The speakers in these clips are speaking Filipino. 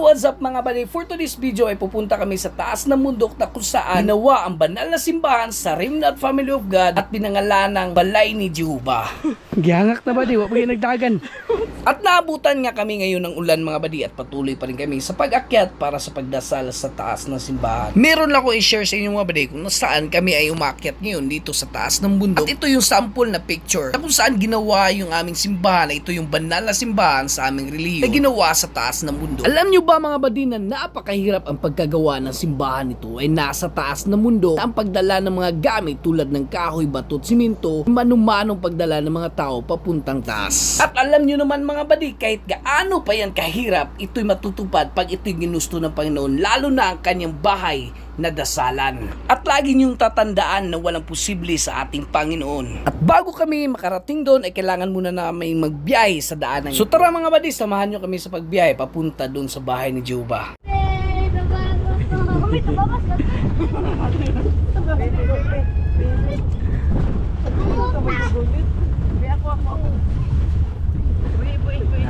Yo, what's up mga bali? For today's video ay pupunta kami sa taas ng mundok na kung saan ginawa ang banal na simbahan sa Remnant Family of God at pinangalan ng Balay ni Jehovah. Gihangak na ba di? Wa pa kayo nagdagan. At naabutan nga kami ngayon ng ulan mga badi at patuloy pa rin kami sa pag-akyat para sa pagdasal sa taas ng simbahan. Meron lang ko i-share sa inyo mga badi kung saan kami ay umakyat ngayon dito sa taas ng bundok. At ito yung sample na picture na kung saan ginawa yung aming simbahan na ito yung banal na simbahan sa aming reliyon na ginawa sa taas ng bundok. Alam nyo ba mga badi na napakahirap ang pagkagawa ng simbahan nito ay nasa taas ng mundo ang pagdala ng mga gamit tulad ng kahoy, bato at simento manumanong pagdala ng mga tao papuntang taas. At alam nyo naman mga badi, kahit gaano pa yan kahirap, ito'y matutupad pag ito'y ginusto ng Panginoon, lalo na ang kanyang bahay na dasalan. At lagi niyong tatandaan na walang posible sa ating Panginoon. At bago kami makarating doon, ay kailangan muna namin magbiyahe sa daanan. So tara mga badi, samahan nyo kami sa pagbiyahe papunta doon sa bahay ni Jehovah.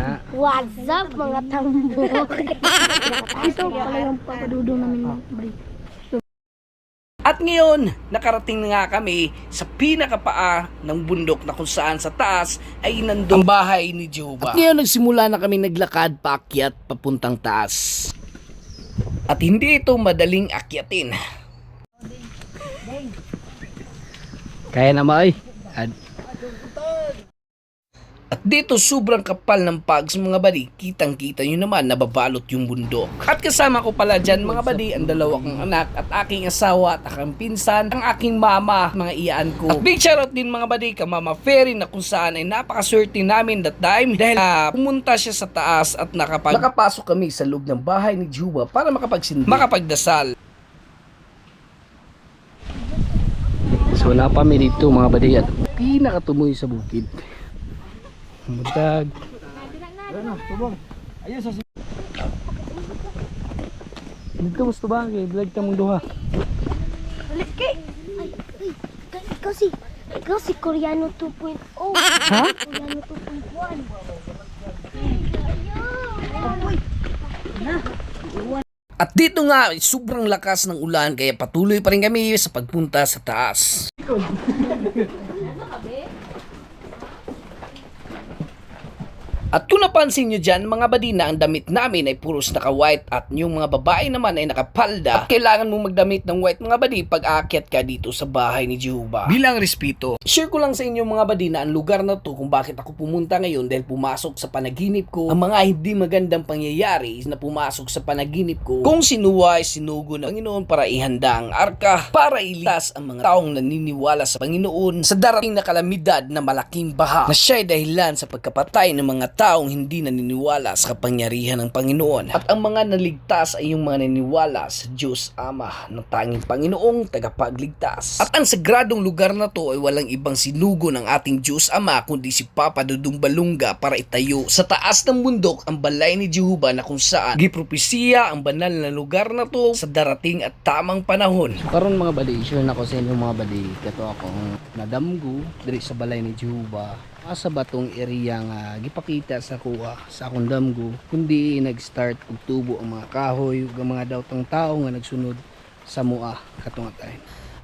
Ha? What's up mga tambok? Ito pala yung papadudong namin mga bri. At ngayon, nakarating na nga kami sa pinakapaa ng bundok na kung saan sa taas ay nandun ang bahay ni Jehovah. At ngayon nagsimula na kami naglakad paakyat papuntang taas. At hindi ito madaling akyatin. Kaya na ay. Ad, At dito sobrang kapal ng pags mga badi, kitang kita nyo naman nababalot yung bundok. At kasama ko pala dyan mga badi, ang dalawa kong anak at aking asawa at aking pinsan, ang aking mama, mga iyaan ko. At big shoutout din mga badi ka Mama Ferry na kung saan ay napakaswerte namin that time dahil ah, pumunta siya sa taas at nakapag nakapasok kami sa loob ng bahay ni Juba para makapagsindi, makapagdasal. so na pa mi dito mga badi at pinakatumoy sa bukid. Mudag. Dito gusto ba? Kay vlog ta mong duha. Ulit kay! Ay, ay, ka- ikaw si, ikaw si Koreano 2.0. Ha? Koreano 2.1. At dito nga, sobrang lakas ng ulan kaya patuloy pa rin kami sa pagpunta sa taas. At kung napansin nyo dyan, mga badina, ang damit namin ay puros naka-white at yung mga babae naman ay nakapalda. At kailangan mo magdamit ng white mga badi pag aakyat ka dito sa bahay ni Jehovah. Bilang respeto. Share ko lang sa inyo mga badina ang lugar na to kung bakit ako pumunta ngayon dahil pumasok sa panaginip ko ang mga hindi magandang pangyayari na pumasok sa panaginip ko kung sinuway sinugo ng Panginoon para ihanda ang arka para iligtas ang mga taong naniniwala sa Panginoon sa darating na kalamidad na malaking baha na siya'y dahilan sa pagkapatay ng mga taong hindi naniniwala sa kapangyarihan ng Panginoon. At ang mga naligtas ay yung mga naniniwala sa Diyos Ama ng tanging Panginoong tagapagligtas. At ang sagradong lugar na to ay walang ibang sinugo ng ating Diyos Ama kundi si Papa Dudong Balunga para itayo sa taas ng bundok ang balay ni Jehovah na kung saan gipropesiya ang banal na lugar na to sa darating at tamang panahon. Karon mga badi, share na ko sa inyo mga badi. Kato akong nadamgo diri sa balay ni Jehovah. Asa ba tong area nga gipakita sa kuha sa akong damgo kundi nag-start og tubo ang mga kahoy ug mga dawtang tao nga nagsunod sa mua katong time.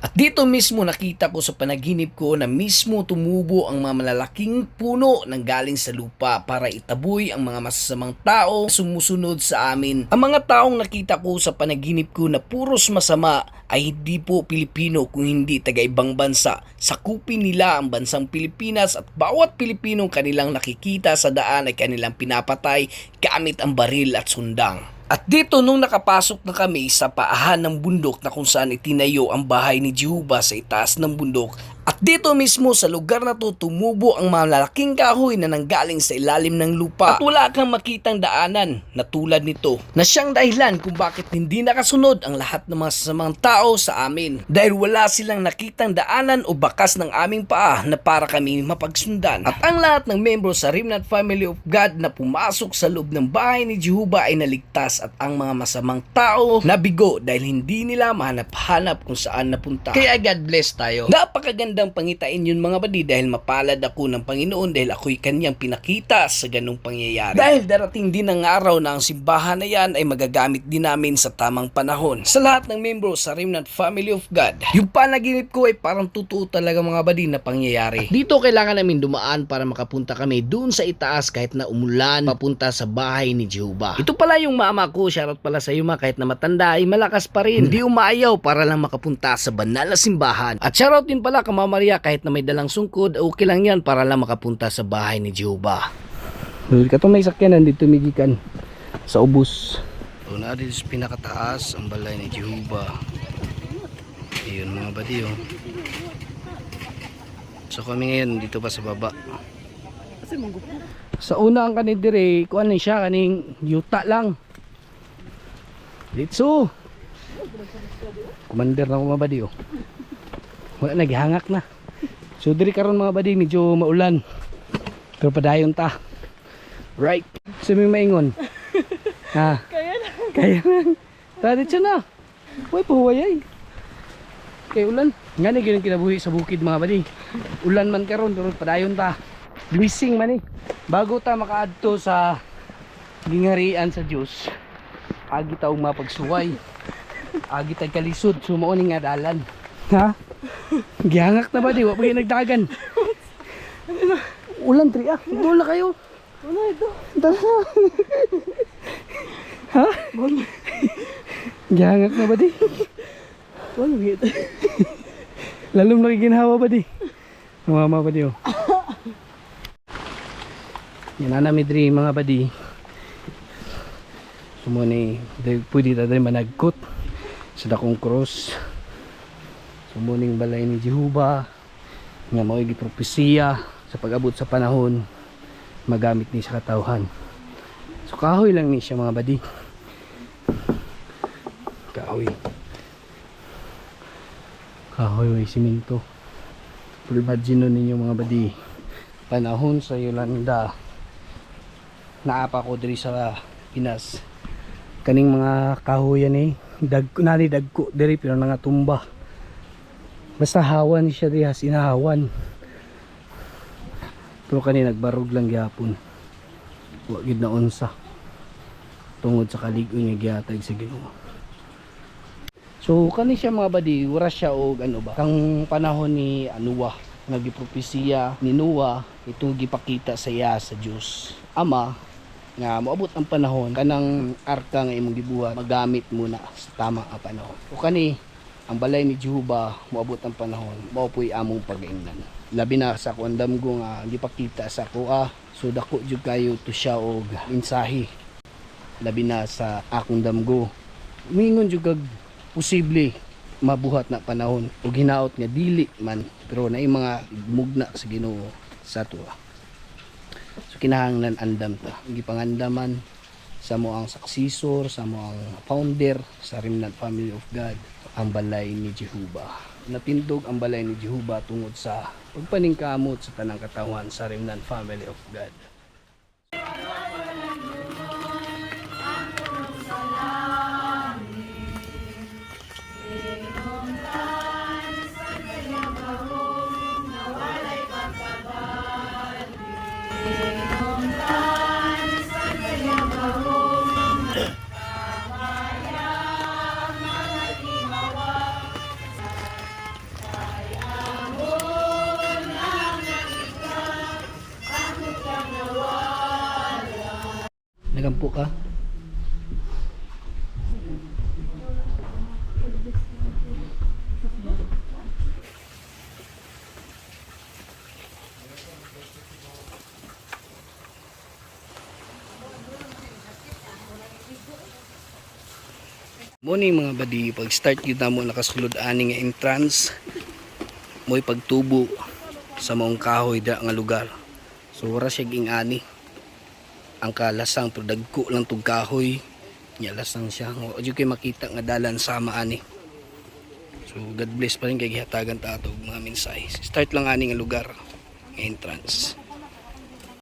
At dito mismo nakita ko sa panaginip ko na mismo tumubo ang mga malalaking puno ng galing sa lupa para itaboy ang mga masasamang tao sumusunod sa amin. Ang mga taong nakita ko sa panaginip ko na puros masama ay hindi po Pilipino kung hindi taga ibang bansa. Sakupin nila ang bansang Pilipinas at bawat Pilipinong kanilang nakikita sa daan ay kanilang pinapatay gamit ang baril at sundang. At dito nung nakapasok na kami sa paahan ng bundok na kung saan itinayo ang bahay ni Jehovah sa itaas ng bundok at dito mismo sa lugar na to tumubo ang malalaking kahoy na nanggaling sa ilalim ng lupa. At wala kang makitang daanan na tulad nito na siyang dahilan kung bakit hindi nakasunod ang lahat ng mga sasamang tao sa amin. Dahil wala silang nakitang daanan o bakas ng aming paa na para kami mapagsundan. At ang lahat ng membro sa Remnant Family of God na pumasok sa loob ng bahay ni Jehovah ay naligtas at ang mga masamang tao nabigo dahil hindi nila mahanap-hanap kung saan napunta. Kaya God bless tayo. Napakaganda magandang pangitain yun mga badi dahil mapalad ako ng Panginoon dahil ako'y kanyang pinakita sa ganong pangyayari. Dahil darating din ang araw na ang simbahan na yan ay magagamit din namin sa tamang panahon. Sa lahat ng membro sa Remnant Family of God, yung panaginip ko ay parang totoo talaga mga badi na pangyayari. Dito kailangan namin dumaan para makapunta kami dun sa itaas kahit na umulan papunta sa bahay ni Jehovah. Ito pala yung mama ko, shoutout pala sa iyo ma, kahit na matanda ay malakas pa rin. Hindi umayaw para lang makapunta sa banal na simbahan. At shoutout din pala ka Mama Maria kahit na may dalang sungkod, okay lang yan para lang makapunta sa bahay ni Jehovah. Dahil ka may sakyanan dito migikan sa ubos. So na dito sa pinakataas ang balay ni Jehovah. Ayun mga badi oh. So kami ngayon dito pa sa baba. Sa una ang kanin dire, kuan ni siya kaning yuta lang. Ditso. Commander na ko mga badi oh. Wala naghihangak na. So dire karon mga badi medyo maulan. Pero padayon ta. Right. Suming maingon. ha. Kaya na. Kaya na. Tara dito na. Uy, pahuway ay. Kay ulan. Nga ni ganun kinabuhi sa bukid mga badi. Ulan man karon pero padayon ta. Blessing man eh. Bago ta makaadto sa gingarian sa Dios. Agi ta og mapagsuway. Agi ta kalisod sumo ni nga dalan. Ha? Gihangak na ba di? Wa pa kayo nagdagan. Ulan tri ah. Doon na kayo. Wala ito. Tara na. ha? Gihangak na ba di? Wala gito. Lalong nakikinhawa ba di? Mama ba di oh. Yan na namin diri mga badi. Sumuni, pwede ta diri managkot sa dakong cross. Sumuning balay ni Jehovah nga mao propesiya sa pag-abot sa panahon magamit ni sa katawhan. So kahoy lang ni siya mga badi. Kahoy. Kahoy may siminto. Pero imagine ninyo mga badi panahon sa Yolanda naapa ko diri sa Pinas kaning mga kahoyan eh dag nani dagko diri pero nga tumba basta hawan siya diha sinahawan. Pero kani nagbarog lang gyapon. Wa gid na unsa. Tungod sa kalig-oy nga gihatag sa Ginoo. So kani siya mga badi, wala siya og ano ba, kang panahon ni Anuwa nga gipropesiya ni Noah itong gipakita sa iya sa Dios. Ama nga moabot ang panahon kanang arka nga imong gibuhat magamit muna sa tama nga panahon. O kani ang balay ni Jehovah moabot ang panahon mao puy among pag-ingnan. Labi na sa kuandam ko nga gipakita sa kuha so dako jud kayo to siya og mensahe labi na sa akong damgo. Mingon jud kag posible mabuhat na panahon o ginaot nga dili man pero na mga mugna sa Ginoo sa tuwa. So kinahanglan andam ta. Gipangandaman sa mo ang saksisor, sa mo ang founder sa Remnant Family of God, ang balay ni Jehovah. Napindog ang balay ni Jehovah tungod sa pagpaningkamot sa tanang katawan sa Remnant Family of God. Nagampo ka? Muni mga badi, pag start yun na mo nakasulod ani nga entrance, mo'y pagtubo sa maong kahoy da nga lugar. So wala siya ging ani ang kalasang pero dagko lang tug kahoy. Nya lasang siya. O kay makita nga dalan sama ani. So God bless pa rin kay gihatagan ta ato og mga mensahe. Start lang ani nga lugar entrance